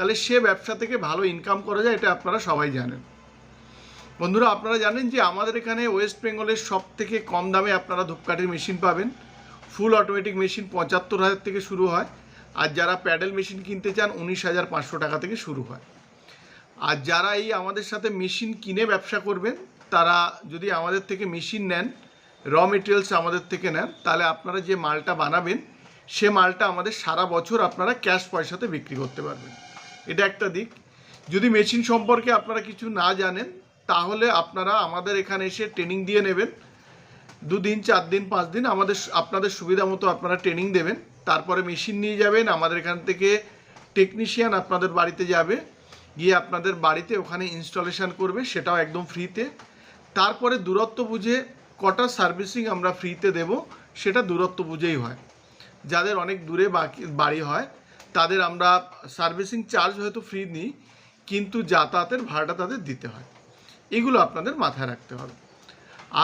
তাহলে সে ব্যবসা থেকে ভালো ইনকাম করা যায়, এটা আপনারা সবাই জানেন। বন্ধুরা, আপনারা জানেন যে আমাদের এখানে ওয়েস্ট বেঙ্গলের সব থেকে কম দামে আপনারা ধূপকাঠির মেশিন পাবেন। ফুল অটোমেটিক মেশিন পঁচাত্তর হাজার থেকে শুরু হয়। আর যারা প্যাডেল মেশিন কিনতে চান, উনিশ হাজার পাঁচশো টাকা থেকে শুরু হয়। আর যারা এই আমাদের সাথে মেশিন কিনে ব্যবসা করবেন, তারা যদি আমাদের থেকে মেশিন নেন র মেটেরিয়ালস আমাদের থেকে নেন, তাহলে আপনারা যে মালটা বানাবেন, সে মালটা আমাদের সারা বছর আপনারা ক্যাশ পয়সাতে বিক্রি করতে পারবেন। এটা একটা দিক। যদি মেশিন সম্পর্কে আপনারা কিছু না জানেন, তাহলে আপনারা আমাদের এখানে এসে ট্রেনিং দিয়ে নেবেন। দুদিন চার দিন পাঁচ দিন আমাদের আপনাদের সুবিধা মতো আপনারা ট্রেনিং দেবেন। তারপরে মেশিন নিয়ে যাবেন, আমাদের এখান থেকে টেকনিশিয়ান আপনাদের বাড়িতে যাবে। গিয়ে আপনাদের বাড়িতে ওখানে ইনস্টলেশন করবে, সেটাও একদম ফ্রিতে তারপরে দূরত্ব বুঝে কটা সার্ভিসিং আমরা ফ্রিতে দেব, সেটা দূরত্ব বুঝেই হয়। যাদের অনেক দূরে বাকি বাড়ি হয় তাদের আমরা সার্ভিসিং চার্জ হয়তো ফ্রি নিই, কিন্তু যাতায়াতের ভাড়াটা তাদের দিতে হয়। এগুলো আপনাদের মাথায় রাখতে হবে।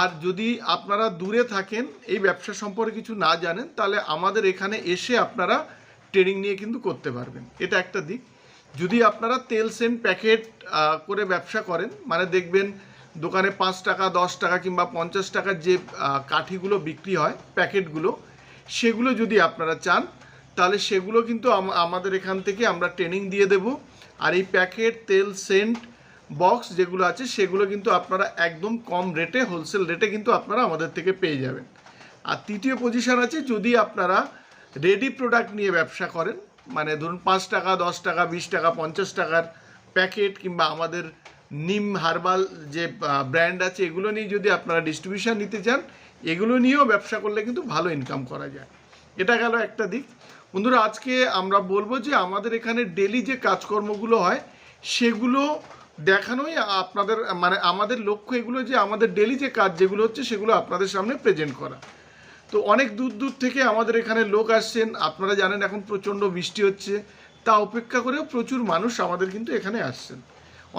আর যদি আপনারা দূরে থাকেন, এই ব্যবসা সম্পর্কে কিছু না জানেন, তাহলে আমাদের এখানে এসে আপনারা ট্রেনিং নিয়ে কিন্তু করতে পারবেন। এটা একটা দিক। যদি আপনারা তেল সেন্ট প্যাকেট করে ব্যবসা করেন মানে দেখবেন দোকানে পাঁচ টাকা, দশ টাকা কিংবা পঞ্চাশ টাকার যে কাঠিগুলো বিক্রি হয়, প্যাকেটগুলো, সেগুলো যদি আপনারা চান তাহলে সেগুলো কিন্তু আমাদের এখান থেকে আমরা ট্রেনিং দিয়ে দেব। আর এই প্যাকেট তেল সেন্ট বক্স যেগুলো আছে, সেগুলো কিন্তু আপনারা একদম কম রেটে হোলসেল রেটে কিন্তু আপনারা আমাদের থেকে পেয়ে যাবেন। আর তৃতীয় পজিশন আছে, যদি আপনারা রেডি প্রোডাক্ট নিয়ে ব্যবসা করেন মানে ধরুন পাঁচ টাকা, দশ টাকা, বিশ টাকা, পঞ্চাশ টাকার প্যাকেট কিংবা আমাদের নিম হার্বাল যে ব্র্যান্ড আছে, এগুলো নিয়ে যদি আপনারা ডিস্ট্রিবিউশন নিতে চান, এগুলো নিয়েও ব্যবসা করলে কিন্তু ভালো ইনকাম করা যায়। এটা গেল একটা দিক। বন্ধুরা, আজকে আমরা বলব যে আমাদের এখানে ডেলি যে কাজকর্মগুলো হয়, সেগুলো দেখানোই আপনাদের মানে আমাদের লক্ষ্য এগুলো যে আমাদের ডেলি যে কাজ যেগুলো হচ্ছে, সেগুলো আপনাদের সামনে প্রেজেন্ট করা। তো অনেক দূর দূর থেকে আমাদের এখানে লোক আসছেন, আপনারা জানেন এখন প্রচণ্ড বৃষ্টি হচ্ছে, তা অপেক্ষা করেও প্রচুর মানুষ আমাদের কিন্তু এখানে আসছেন।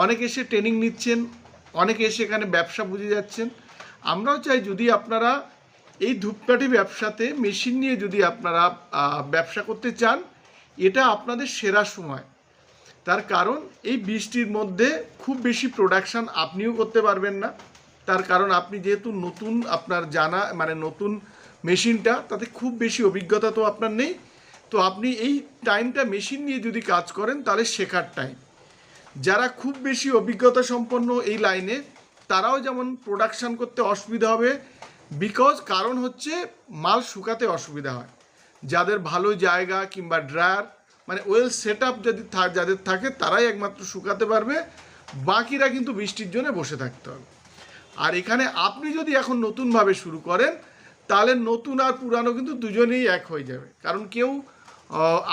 অনেকে এসে ট্রেনিং নিচ্ছেন, অনেকে এসে এখানে ব্যবসা বুঝে যাচ্ছেন। আমরাও চাই যদি আপনারা এই ধূপকাঠি ব্যবসাতে মেশিন নিয়ে যদি আপনারা ব্যবসা করতে চান, এটা আপনাদের সেরা সময়। তার কারণ, এই বৃষ্টির মধ্যে খুব বেশি প্রোডাকশান আপনিও করতে পারবেন না। তার কারণ, আপনি যেহেতু নতুন আপনার জানা মানে নতুন মেশিনটা, তাতে খুব বেশি অভিজ্ঞতা তো আপনার নেই। তো আপনি এই টাইমটা মেশিন নিয়ে যদি কাজ করেন, তাহলে শেখার টাইম। যারা খুব বেশি অভিজ্ঞতা সম্পন্ন এই লাইনে, তারাও যেমন প্রোডাকশান করতে অসুবিধা হবে বিকজ কারণ হচ্ছে মাল শুকাতে অসুবিধা হয়। যাদের ভালো জায়গা কিংবা ড্রায়ার মানে ওয়েল সেট আপ যদি যাদের থাকে তারাই একমাত্র শুকাতে পারবে, বাকিরা কিন্তু বৃষ্টির জন্য বসে থাকতে হবে। আর এখানে আপনি যদি এখন নতুনভাবে শুরু করেন, তাহলে নতুন আর পুরানো কিন্তু দুজনেই এক হয়ে যাবে। কারণ কেউ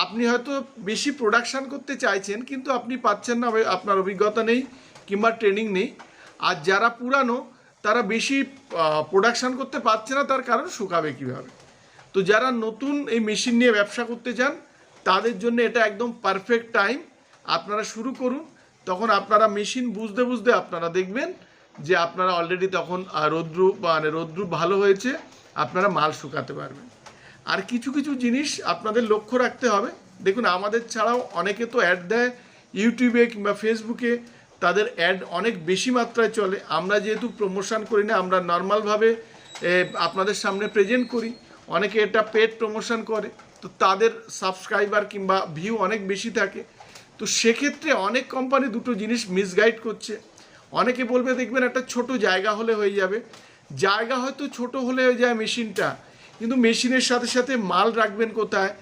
আপনি হয়তো বেশি প্রোডাকশান করতে চাইছেন, কিন্তু আপনি পাচ্ছেন না, আপনার অভিজ্ঞতা নেই কিংবা ট্রেনিং নেই। আর যারা পুরানো তারা বেশি প্রোডাকশান করতে পারছে না, তার কারণ শুকাবে কীভাবে। তো যারা নতুন এই মেশিন নিয়ে ব্যবসা করতে চান, তাদের জন্য এটা একদম পারফেক্ট টাইম আপনারা শুরু করুন, তখন আপনারা মেশিন বুঝতে বুঝতে আপনারা দেখবেন যে আপনারা অলরেডি তখন রৌদ্রু মানে রৌদ্রু ভালো হয়েছে, আপনারা মাল শুকাতে পারবেন। আর কিছু কিছু জিনিস আপনাদের লক্ষ্য রাখতে হবে। দেখুন, আমাদের ছাড়াও অনেকে তো অ্যাড দেয় ইউটিউবে কিংবা ফেসবুকে তাদের অ্যাড অনেক বেশি মাত্রায় চলে। আমরা যেহেতু প্রমোশন করি না, আমরা নর্মালভাবে আপনাদের সামনে প্রেজেন্ট করি। অনেকে এটা পেড প্রমোশন করে। তো তাদের সাবস্ক্রাইবার কিংবা ভিউ অনেক বেশি থাকে। তো সেক্ষেত্রে অনেক কোম্পানি দুটো জিনিস মিসগাইড করছে। অনেকে বলবে, দেখবেন একটা ছোট জায়গা হলে হয়ে যাবে। জায়গা হয়তো ছোট হলে হয়ে যায় মেশিনটা কিন্তু মেশিনের সাথে সাথে মাল রাখবেন কোথায়?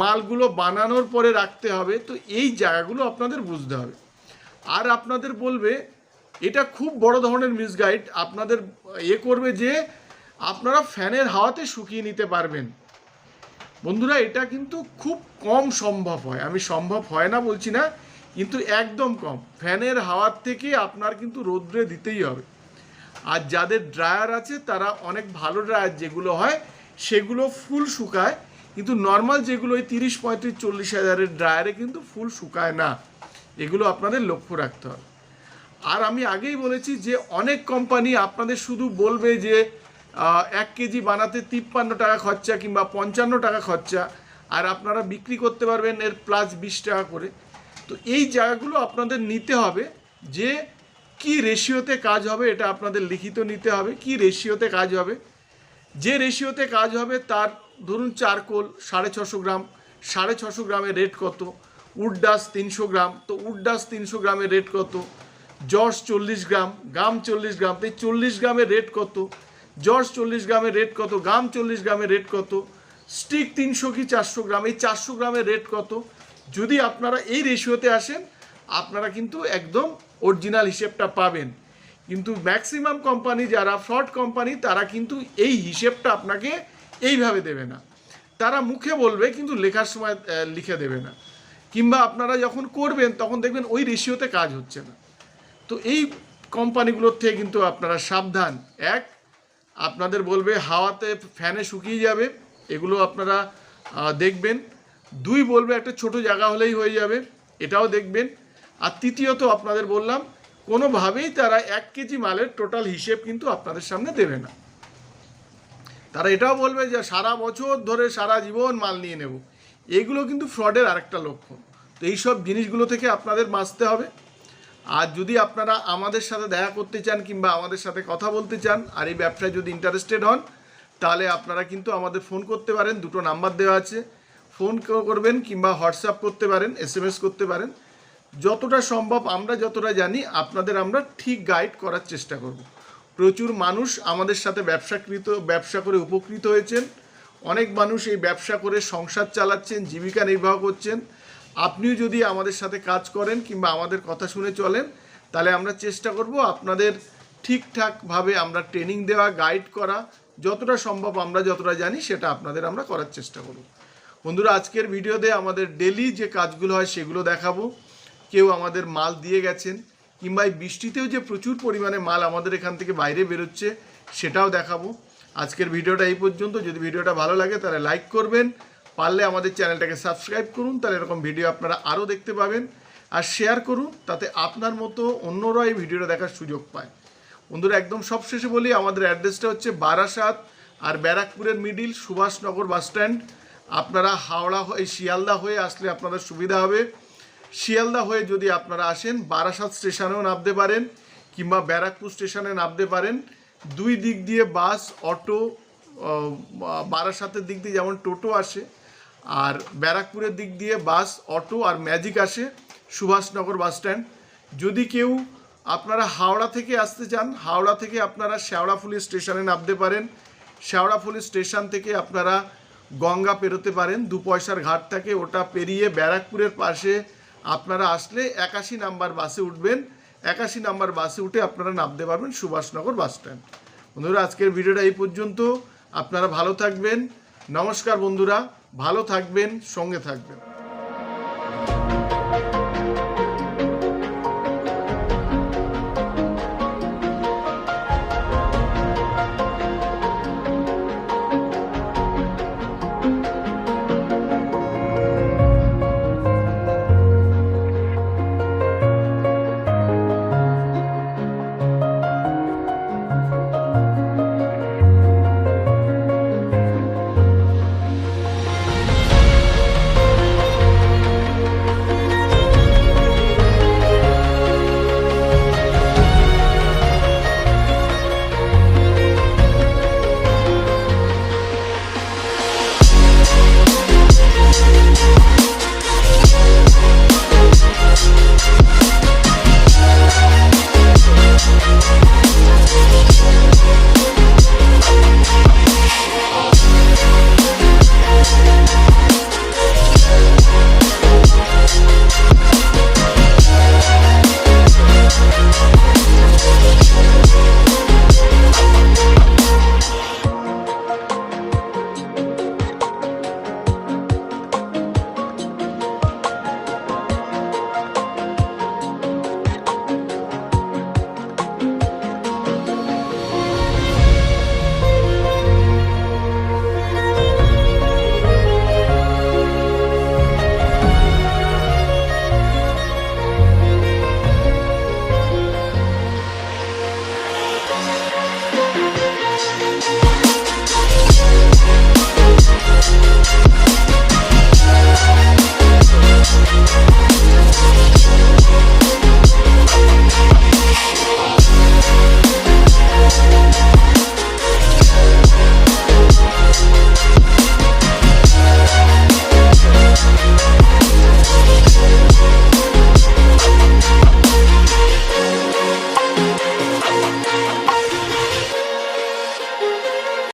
মালগুলো বানানোর পরে রাখতে হবে। তো এই জায়গাগুলো আপনাদের বুঝতে হবে। আর আপনাদের বলবে, এটা খুব বড় ধরনের মিসগাইড আপনাদের এ করবে যে আপনারা ফ্যানের হাওয়াতে শুকিয়ে নিতে পারবেন। বন্ধুরা, এটা কিন্তু খুব কম সম্ভব হয়। আমি সম্ভব হয় না বলছি না, কিন্তু একদম কম। ফ্যানের হাওয়ার থেকে আপনার কিন্তু রোদ্রে দিতেই হবে। আর যাদের ড্রায়ার আছে, তারা অনেক ভালো ড্রায়ার যেগুলো হয়, সেগুলো ফুল শুকায়। কিন্তু নর্মাল যেগুলো ওই তিরিশ, পঁয়ত্রিশ, চল্লিশ হাজারের ড্রায়ারে কিন্তু ফুল শুকায় না। এগুলো আপনাদের লক্ষ্য রাখতে হবে। আর আমি আগেই বলেছি যে অনেক কোম্পানি আপনাদের শুধু বলবে যে এক কেজি বানাতে তিপ্পান্ন টাকা খরচা কিংবা পঞ্চান্ন টাকা খরচা, আর আপনারা বিক্রি করতে পারবেন এর প্লাস বিশ টাকা করে। তো এই জায়গাগুলো আপনাদের নিতে হবে যে কি রেশিওতে কাজ হবে এটা আপনাদের লিখিত নিতে হবে, কি রেশিওতে কাজ হবে। যে রেশিওতে কাজ হবে তার ধরুন চারকোল সাড়ে ছশো গ্রাম, সাড়ে ছশো গ্রামের রেট কত উডডাস তিনশো গ্রাম, তো উডডাস তিনশো গ্রামের রেট কত? জর্জ চল্লিশ গ্রাম, গাম চল্লিশ গ্রাম, তো এই চল্লিশ গ্রামের রেট কত? জর্জ চল্লিশ গ্রামের রেট কত? গাম চল্লিশ গ্রামের রেট কত? স্টিক তিনশো কি চারশো গ্রাম? এই চারশো গ্রামের রেট কত? যদি আপনারা এই রেশিওতে আসেন, আপনারা কিন্তু একদম অরিজিনাল হিসেবটা পাবেন। কিন্তু ম্যাক্সিমাম কোম্পানি যারা ফ্রড কোম্পানি তারা কিন্তু এই হিসেবটা আপনাকে এইভাবে দেবে না। তারা মুখে বলবে, কিন্তু লেখার সময় লিখে দেবে না। কিংবা আপনারা যখন করবেন, তখন দেখবেন ওই রেশিওতে কাজ হচ্ছে না। তো এই কোম্পানিগুলোর থেকে কিন্তু আপনারা সাবধান। এক, আপনাদের বলবে হাওয়াতে ফ্যানে শুকিয়ে যাবে, এগুলো আপনারা দেখবেন। দুই, বলবে একটা ছোট জায়গা হলেই হয়ে যাবে, এটাও দেখবেন। আর তৃতীয়ত আপনাদের বললাম, কোনোভাবেই তারা এক কেজি মালের টোটাল হিসেব কিন্তু আপনাদের সামনে দেবে না। তারা এটাও বলবে যে সারা বছর ধরে সারা জীবন মাল নিয়ে নেব। এগুলো কিন্তু ফ্রডের আরেকটা লক্ষণ। তো এইসব জিনিসগুলো থেকে আপনাদের বাঁচতে হবে। আর যদি আপনারা আমাদের সাথে দেখা করতে চান কিংবা আমাদের সাথে কথা বলতে চান আর এই ব্যবসায় যদি ইন্টারেস্টেড হন, তাহলে আপনারা কিন্তু আমাদের ফোন করতে পারেন, দুটো নাম্বার দেওয়া আছে। ফোন করবেন কিংবা হোয়াটসঅ্যাপ করতে পারেন এস করতে পারেন। যতটা সম্ভব আমরা যতটা জানি, আপনাদের আমরা ঠিক গাইড করার চেষ্টা করব। প্রচুর মানুষ আমাদের সাথে ব্যবসাকৃত, ব্যবসা করে উপকৃত হয়েছেন। অনেক মানুষ এই ব্যবসা করে সংসার চালাচ্ছেন, জীবিকা নির্বাহ করছেন। আপনিও যদি আমাদের সাথে কাজ করেন কিংবা আমাদের কথা শুনে চলেন, তাহলে আমরা চেষ্টা করব আপনাদের ঠিকঠাকভাবে আমরা ট্রেনিং দেওয়া গাইড করা, যতটা সম্ভব আমরা যতটা জানি সেটা আপনাদের আমরা করার চেষ্টা করব। বন্ধুরা, আজকের ভিডিওতে আমাদের ডেলি যে কাজগুলো হয় সেগুলো দেখাবো। কেউ আমাদের মাল দিয়ে গেছেন কিংবা এই বৃষ্টিতেও যে প্রচুর পরিমাণে মাল আমাদের এখান থেকে বাইরে বেরোচ্ছে, সেটাও দেখাবো। আজকের ভিডিওটা এই পর্যন্ত। যদি ভিডিওটা ভালো লাগে, তাহলে লাইক করবেন। পারলে আমাদের চ্যানেলটাকে সাবস্ক্রাইব করুন, তাহলে এরকম ভিডিও আপনারা আরও দেখতে পাবেন। আর শেয়ার করুন, তাতে আপনার মতো অন্যরা এই ভিডিওটা দেখার সুযোগ পায়। বন্ধুরা, একদম সবশেষে বলি, আমাদের অ্যাড্রেসটা হচ্ছে বারাসাত আর ব্যারাকপুরের মিডিল সুভাষনগর বাস স্ট্যান্ড আপনারা হাওড়া হয়ে শিয়ালদা হয়ে আসলে আপনাদের সুবিধা হবে। শিয়ালদা হয়ে যদি আপনারা আসেন, বারাসাত স্টেশনেও নামতে পারেন, কিংবা ব্যারাকপুর স্টেশনে নামতে পারেন। দুই দিক দিয়ে বাস, অটো বারাসাতের দিক দিয়ে যেমন টোটো আসে, আর ব্যারাকপুরের দিক দিয়ে বাস, অটো আর ম্যাজিক আসে সুভাষনগর বাস স্ট্যান্ড। যদি কেউ আপনারা হাওড়া থেকে আসতে চান, হাওড়া থেকে আপনারা শেওড়াফুলি স্টেশনে নামতে পারেন। শেওড়াফুলি স্টেশন থেকে আপনারা গঙ্গা পেরোতে পারেন, দু পয়সার ঘাট থাকে, ওটা পেরিয়ে ব্যারাকপুরের পাশে আপনারা আসলে একাশি নাম্বার বাসে উঠবেন। একাশি নাম্বার বাসে উঠে আপনারা নামতে পারবেন সুভাষনগর বাস স্ট্যান্ড। বন্ধুরা, আজকের ভিডিওটা এই পর্যন্ত। আপনারা ভালো থাকবেন। নমস্কার বন্ধুরা। ভালো থাকবেন, সঙ্গে থাকবেন।